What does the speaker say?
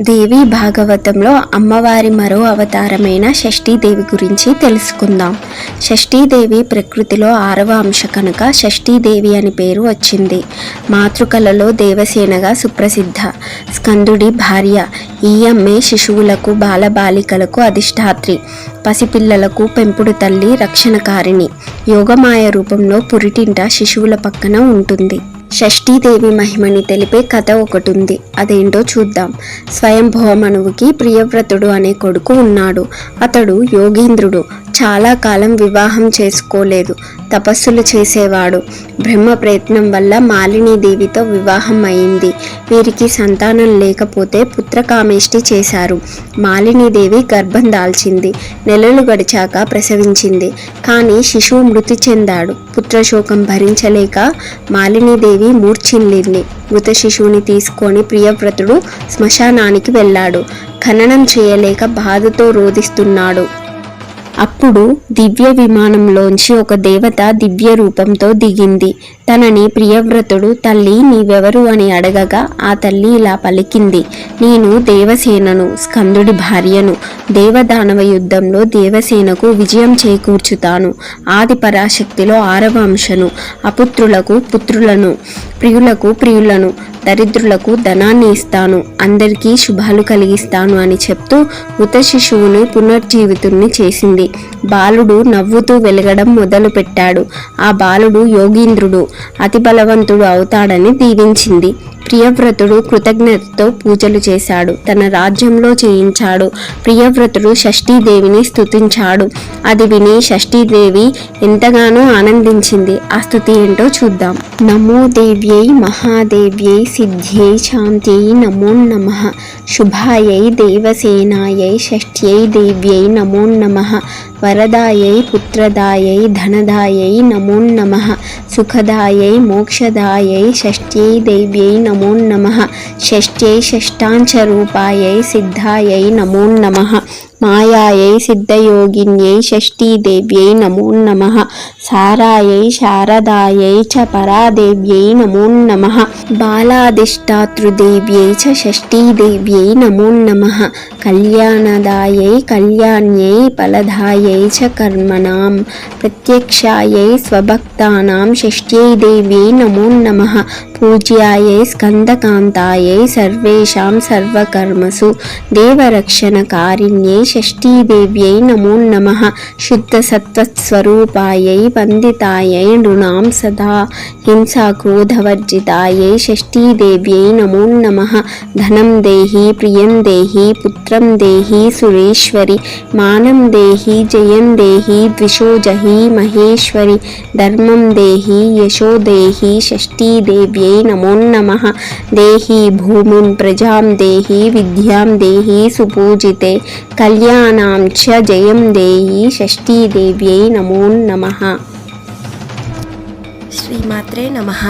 దేవి భాగవతంలో అమ్మవారి మరో అవతారమైన షష్ఠీదేవి గురించి తెలుసుకుందాం. షష్ఠీదేవి ప్రకృతిలో ఆరవ అంశ కనుక షష్ఠీదేవి అని పేరు వచ్చింది. మాతృకలలో దేవసేనగా సుప్రసిద్ధ. స్కందుడి భార్య ఈఎంఏ శిశువులకు బాలబాలికలకు అధిష్టాత్రి. పసిపిల్లలకు పెంపుడు తల్లి రక్షణకారిణి. యోగమాయ రూపంలో పురిటింట శిశువుల పక్కన ఉంటుంది. షష్ఠీదేవి మహిమని తెలిపే కథ ఒకటి ఉంది అదేంటో చూద్దాం. స్వయంభవ మనువుకి ప్రియవ్రతుడు అనే కొడుకు ఉన్నాడు. అతడు యోగీంద్రుడు. చాలా కాలం వివాహం చేసుకోలేదు. తపస్సులు చేసేవాడు. బ్రహ్మ ప్రయత్నం వల్ల మాలినీదేవితో వివాహం అయింది. వీరికి సంతానం లేకపోతే పుత్రకామేష్టి చేశారు. మాలినీదేవి గర్భం దాల్చింది. నెలలు గడిచాక ప్రసవించింది. కానీ శిశువు మృతి చెందాడు. పుత్రశోకం భరించలేక మాలినీదేవి మూర్ఛిల్లింది. మృత శిశువుని తీసుకొని ప్రియవ్రతుడు శ్మశానానికి వెళ్ళాడు. ఖననం చేయలేక బాధతో రోధిస్తున్నాడు. అప్పుడు దివ్య విమానంలోంచి ఒక దేవత దివ్య రూపంతో దిగింది. తనని ప్రియవ్రతుడు తల్లి నీవెవరు? అని అడగగా ఆ తల్లి ఇలా పలికింది నేను దేవసేనను స్కందుడి భార్యను. దేవదానవ యుద్ధంలో దేవసేనకు విజయం చేకూర్చుతాను. ఆది పరాశక్తిలో ఆరవ అంశను అపుత్రులకు పుత్రులను. ప్రియులకు ప్రియులను దరిద్రులకు ధనాన్ని ఇస్తాను. అందరికీ శుభాలు కలిగిస్తాను అని చెప్తూ మృత శిశువుని పునర్జీవితుణ్ణి చేసింది. బాలుడు నవ్వుతూ వెలగడం మొదలుపెట్టాడు. ఆ బాలుడు యోగీంద్రుడు అతి బలవంతుడు అవుతాడని దీవించింది. ప్రియవ్రతుడు కృతజ్ఞతతో పూజలు చేశాడు. తన రాజ్యంలో చేయించాడు. ప్రియవ్రతుడు షష్ఠీదేవిని స్థుతించాడు అది విని షష్ఠీదేవి ఎంతగానో ఆనందించింది. ఆ స్థుతి ఏంటో చూద్దాం. నమో దేవ్యై మహాదేవ్యై సిద్ధ్యై శాంత్యై నమో నమ. శుభాయై దేవసేనాయై షష్ఠ్యై దేవ్యై నమో నమ. వరదాయై పుత్రదాయై ధనదాయై నమో నమ. సుఖదాయై మోక్షదాయై షష్ఠ్యై దేవ్యై నమో నమ. షష్ట్యై షష్టాంశరూపాయై సిద్ధాయై నమో నమ. మాయాయై సిద్ధయోగిన్యై షష్ఠీదేవ్యై నమో నమ. సారాయై శారదాయై చ పరాదేవ్యై నమో నమ. బాలాదిష్టాతృదేవ్యై చ షష్ఠీదేవ్యై నమో నమ. కళ్యాణదాయై కళ్యాణ్యై ఫలదాయై చ కర్మణాం. ప్రత్యక్షాయై స్వభక్తానాం. షష్ఠ్యై దేవ్యై నమో నమ. పూజ్యాయై స్కందకాంతాయై సర్వేషాం సర్వకర్మసు దేవరక్షణకారిణ్యై షష్ఠీదేవ్యై నమో నమ శుద్ధసత్వస్వరూపాయై వందితాయై నృణాం సదా హింసాక్రోధవర్జితాయై షష్ఠీదేవ్యై నమో నమ ధనం దేహి ప్రియం దేహి పుత్రం దేహి సురేశ్వరి మానం దేహి జయం దేహి ద్విషోజహి మహేశ్వరి ధర్మం దేహి యశో దేహి షష్ఠీదేవ్యై నమో నమ దేహి భూమిం ప్రజాం దేహి విద్యాం దేహి సుపూజితే కళ్యాణాం చ జయం దేహి షష్ఠీదేవ్యై నమో నమ. శ్రీమాత్రే నమః.